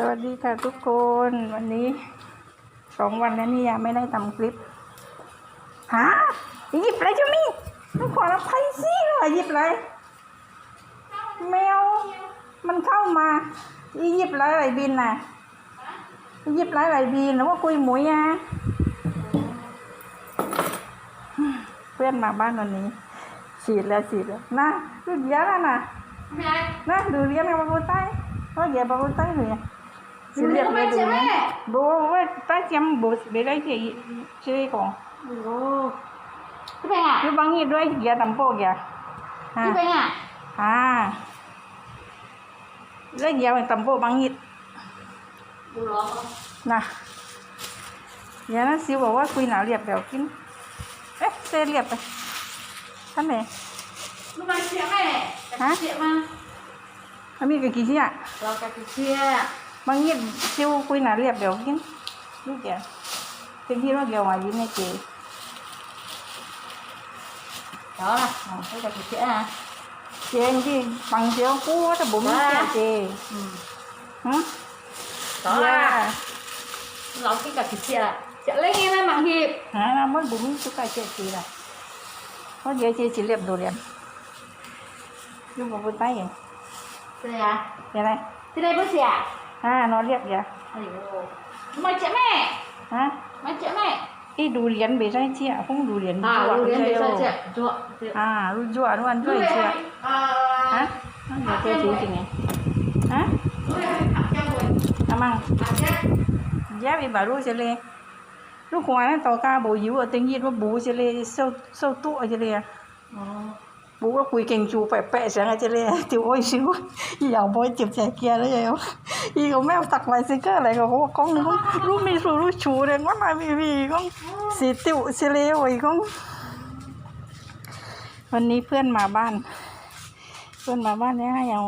สวัสดีค่ะทุกคนวันนี้สองวันแล้วนี่ยังไม่ได้ทำคลิปฮะหยิบอะไรจ้ามี่ต้องขอรับภัยสิเหรอหยิบอะไรแมวมันเข้ามาอีหยิบอะไรไหลบินน่ะหยิบอะไรไหลบินหรือว่าคุยหมุยอะเพื่อนมาบ้านวันนี้ฉีดแล้วฉีดแล้วนะดูเดียวแล้วนะ Nah, dulu dia memang baru Oh, dia baru tay rồi. Dulu dia chăm bố bé đây thì chơi còn. Ồ. Cái bên à? Cứ băng như đuôi giờ tầm bộ kìa. Cái À. bên à? À. Lấy giờ mình tầm bộ băng nhiệt. Ủa lọ không? Nè. Giờ nó siêu bảo ว่าคุยหนาวเรียบแบบกินเอ๊ะเซเรียบไปท่านไหน Nó mang chuyện này. Hả? Cái chuyện mà. มันมีกี่กี่ที่อะ Lọ cái chuyện. บาง nhiệt siêu คุยหนาวเรียบแบบกินลูกแกเป็นที่ว่าเกี่ยวมาอยู่ในเก Đó là. Ờ, Đây là cái chuyện à? เจนที่ฟังเสียวกูว่าจะบุ๋มเสียเจ Ừ. ฮะ Đó là. Lọ cái cả cái chuyện à? Chuyện lấy nghe nó mạng hiệp. ฮะน้ำมันบุ๋มทุกการเจจีละเพราะเดี๋ยวเจจีเรียบดูเรียนลูกบอกคนใต้ยัง Cái này à? ยังไง Thế đây bữa gì à? ฮะนอนเรียบอย่า Ây dồi. Mà chuyện mẹ. ฮะ Mà chuyện mẹ. อีดูเรียนไปใช่เชี่ยคงดูเรียน À, จั่ว lưu ใช่ đến để โอ sao chuyện? Chụa. Chuyện. อ่ารู้จั่วนวลช่วย Lưu เชี่ย về. À. ฮะเดี๋ยวเจจีจริงไงฮะ Lưu về. Học cho người. อามัง À, chết. แย่ไปบารู้เฉลยลูกควายนั่นต่อกาโบยิวอะตึงยีดว่าบูเฉลยเศร้าเศร้าตู้เฉลย Ờ. บูก็คุยเก่งจูแปะๆเสียงอาจจะเลยติวโอ้ยชิวอีอย่างบอยเจ็บใจเกียร์แล้วยังอีก็แม่ตักไว้ซิเกอร์อะไรก็เขากกล้องนึงรู้มีสูรู้ชูเลยว่ามามีมีกล้องสีติวเฉลยไว้กล้องวันนี้เพื่อนมาบ้าน เพื่อนมาบ้านเนี่ยให้เอา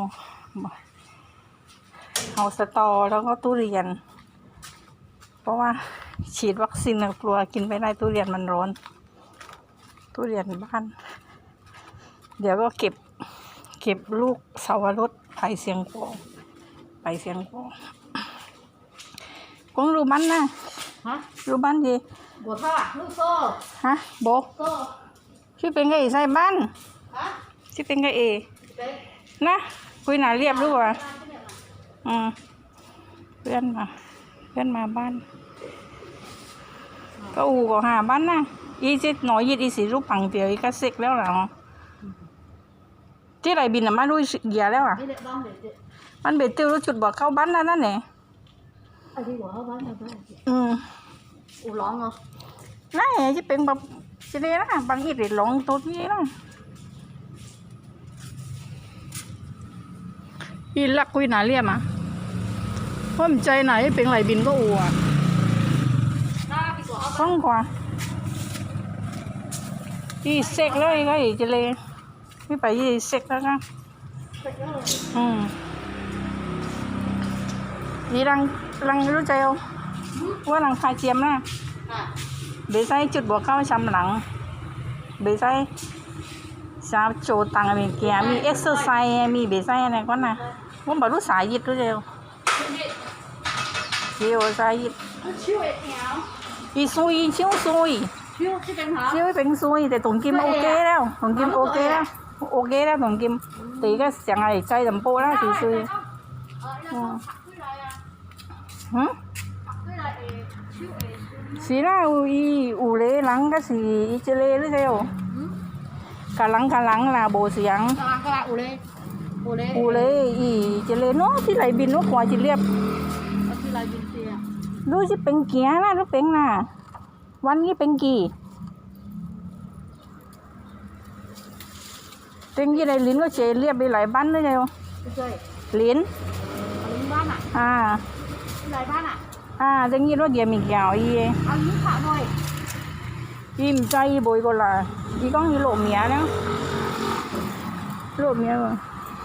เอาสตอแล้วก็ตู้เรียน เพราะว่าฉีดวัคซีนกลัวกินไม่ได้ตู้เรียนมันร้อนตู้เรียนบ้าน เดี๋ยวก็เก็บ เก็บลูกเสาวรสไปเสียงกวงไปเสียงกวงกวงรู้มันนะ Hả? รู้มันดี Của thao à? Lưu xô. ฮะโบ Xô. ชื่อเป็นไงใส่บ้าน Hả? ชื่อเป็นไงเอ Đấy. นะคุยหนาเรียบรู้ป่ะ Làm cái này mà. อืมเพื่อนมา เพื่อนมาบ้าน ก็อูก็หาบ้านนะอีจิหน่อยยีดอีสีรูปปังเดียวอีก็เซ็กแล้วเหรอ ที่ไรบินอะมารู้เหยียแล้วอะ Cái này bom để để. มันเบ็ดติวรู้จุดบอกเข้าบ้านแล้วนั่นแหละ À đi của nó bán là bán. อืม Ủ lóng không? นั่นแหละจะเป็นแบบจะได้นะบางอีเด็ดหลงตัวนี้นะอีลักคุยหนาเรียมอะว่ามันใจไหนเป็นไหลบินก็อูอะ Ra cái của nó ฟังกว่าอีเซ็กแล้วอีก็อีจะเลยไม่ไปอีเซ็กแล้วนะ Thích nó rồi. อืมนี่รังรังรู้ใจเอาว่ารังคาเจียมนะ À. เบใส่จุดบวกเข้าชำหลังเบใส่สาวโจตังมีเกีย มีเอ็กซ์ไซส์มีเบใส่อะไรก็นะว่าบรรลุสายยิดรู้เดียว Cái gì? เจียวสายยิด Nó chiêu ấy kéo. อีซุยชิวซุย Chiêu cái cánh hả? ชิวเป็นซุยแต่ตุ่นกิมโอเคแล้วตุ่นกิมโอเคแล้ว โอเคแล้วตุ่นกิมตีก็เสียงอะไรใจดำโปแล้วสีซุย Ờ, đây là con phạt cái này à. หื Phạt cái này để chiêu ấy. สีหน้าอีอูเลหลังก็สีอีเจเลหรือเดียว Ừ. กะหลังกะหลังล่ะโบเสียง Các bạn các bạn ủ lên. Ủ lên. อูเลยอีเจเลเนาะที่ไหลบินนกหัวจิเรียบ Có khi là bình tiền. รู้สิเป็นเกียร์นะรู้เป็นน่ะวันนี้เป็นกี่เป็นกี่ในลิ้นก็เจเรียบไปหลายบ้านเลยเดียว Cái gì? ลิ้น Ở lính ban à? อ่า Cái này ban à? อ่าจะงี้รถเดียวมีเกี่ยวอี À lính thả thôi. อีมใจอีบอยก็ละอีก้องอีโหลเมียแล้วโหลเมียว่ะ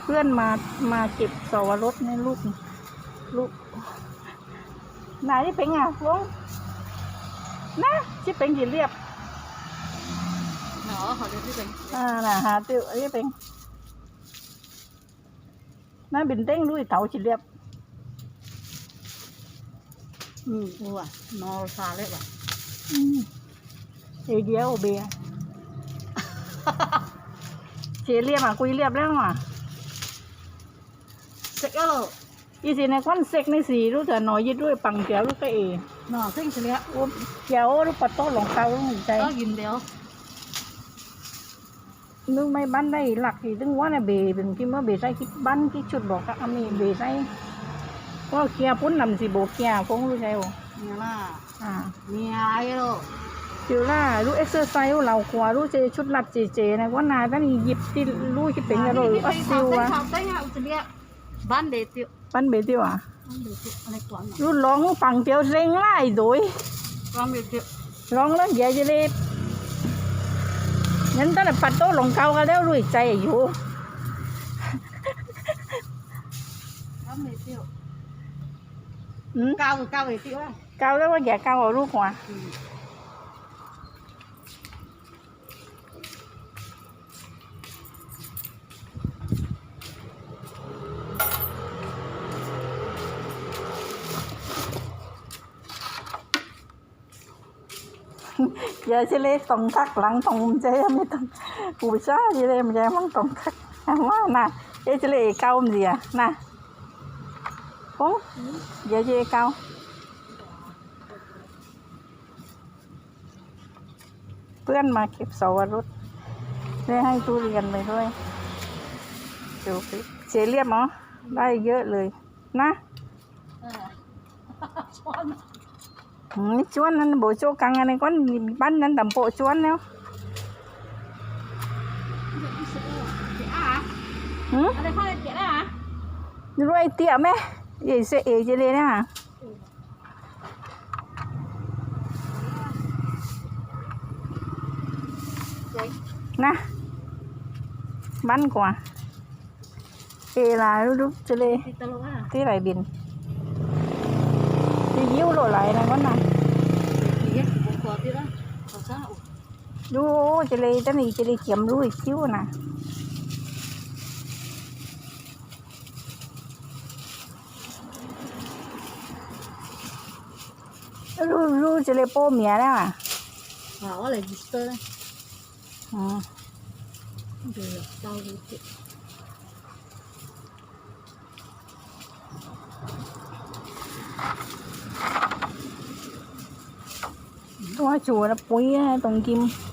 เพื่อนมามาเก็บสวรสในลูกลูกไหนที่เป็นอะวงนะที่เป็นกี่เรียบ Đó, hỏi đến cái gì? อ่าน่ะหาติวไอ้เป็นน่าบินเต้งลุยเต่าฉิเรียบ อืมอ้วนนอนซาเลยว่ะอืมเอเดียวเบียร์เจเรียบอะคุยเรียบแล้วอะเสร็จแล้วเหรออีสิในควันเซ็กในสีรู้แต่หน่อยยึดด้วยปังเจียวรู้ก็เอนอนเส้นเฉลี่ยโอ้เจียวรู้ปัดโต้หลงเขารู้ใจก็ยินเดียว นึกไม่บ้านได้หลักที่ถึงว่าเนี่ยเบเป็นที่เมื่อเบใส่คิดบ้านที่ชุดบอกกับอามีเบใส่ว่าเกียร์พุ่นนำสิโบเกียร์คงรู้ใจโอเนี่ยล่ะอ่าเนี่ยอะไรเหรอจิวล่ารู้เอ็กซ์เซอร์ไซส์เรากลัวรู้เจชุดหลับเจเจนะว่านายตั้งหยิบที่รู้ที่เป็นกระโดดออสซิลอะอะชาวเต้นอะอุตเลียบ้านเด็ดเดียวปั้นเบติวอะบ้านเด็ดเดียวอะไรก่อนรู้ร้องปังเจียวเร่งไล่โดยบ้านเด็ดเดียวร้องแล้วเดี๋ยวจะได้ งั้นตั้งแต่ปัดโต้หลงเขากันแล้วรู้ใจอยู่บ้านเด็ดเดียวอืมเก้าเก้าเด็ดเดียวอะเกาแล้วว่าอย่าเกาเอาลูกหัว giờ chỉ lấy tổng thắt lặng tổng chế mới tổng cụ sa chỉ lấy mà giờ măng tổng thắt quá nè giờ chỉ lấy cao gì à nè cũng giờ chỉ cao เพื่อนมาเก็บเสาวรุษได้ให้ทุเรียนไปด้วยดูสิเสียเรียบเหรอได้เยอะเลยนะเออช้อน อืมชวนนั้นโบโจกังอันนี้ก้อนบ้านนั้นต่ำโปะชวนแล้วเดี๋ยวอะหื ดูเจเลยจะนี่เจเลยเขียมรู้อีกคิ้วนะรู้รู้เจเลยโป้เมียแล้วอะหาว่าอะไรดิสเตอร์เลยอืมเดี๋ยวเจ้าดูสิตัวจูนะปุ๋ยนะตรงกิมหืมโอ้ยลังลังลังตัวจูปุ๋ยนะตรงกิม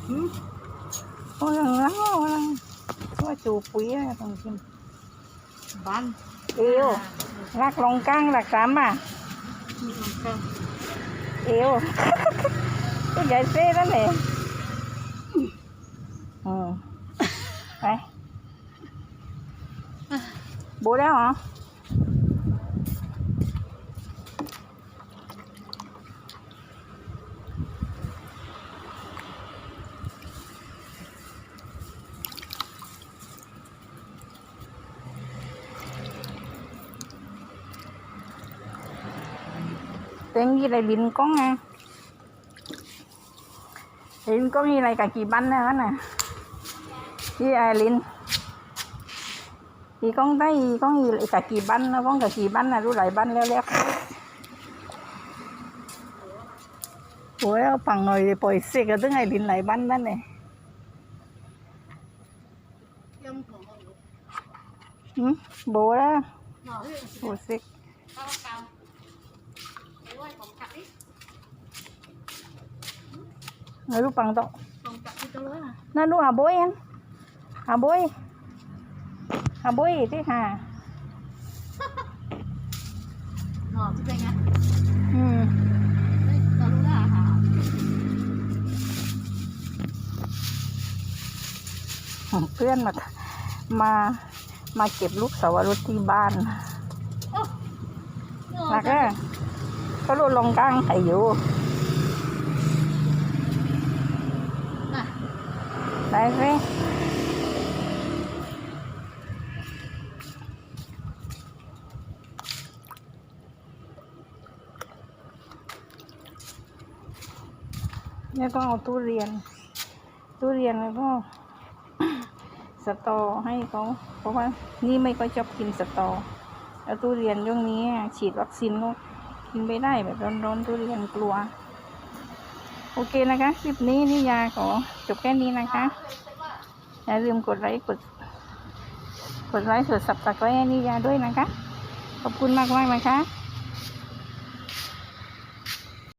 บ้านเอวรักลงกลางรักสามอะมีตรงกลาง เอว ก็ใหญ่เซ่นั่นแหละอืมไปบูแล้วเหรอ tên gì lại biến con à Linh có ghi lại cả kỳ bánh nữa nè Với ai Linh Thì con thấy con ghi lại cả kỳ bánh nó con cả kỳ bánh là rú lại bánh leo leo Ủa bằng ngồi thì bồi xịt rồi tức ngày Linh lại bánh đó nè ย่อมของเรา ừ? Bố đó หน่อที่ bố xịt เก้าเก้าไอ้ว่าของขัดนี่ Rồi lúc bằng tọ ของขัดที่ตัวอะ Nó lúc hà bối em Hà bối Hà bối thế hả หน่อที่เป็นไง Ừ เรารู้แล้วค่ะเพื่อนมามา มาเก็บลูกสาวรถที่บ้านโอ้หน่อหนักอะเขาลดลงกลางไข่อยู่ น่ะ ได้สิเนี่ยต้องเอาตู้เรียน ตู้เรียนแล้วก็สตอให้เขาเพราะว่านี่ไม่ก็ชอบกินสตอ แล้วตู้เรียนช่วงนี้ฉีดวัคซีนก็กินไม่ได้แบบร้อนๆทุเรียนกลัว โอเคนะคะ คลิปนี้นิยาขอจบแค่นี้นะคะ อย่าลืมกดไลค์กด กดไลค์กดสับตะไคร้นิยาด้วยนะคะ ขอบคุณมากมากนะคะ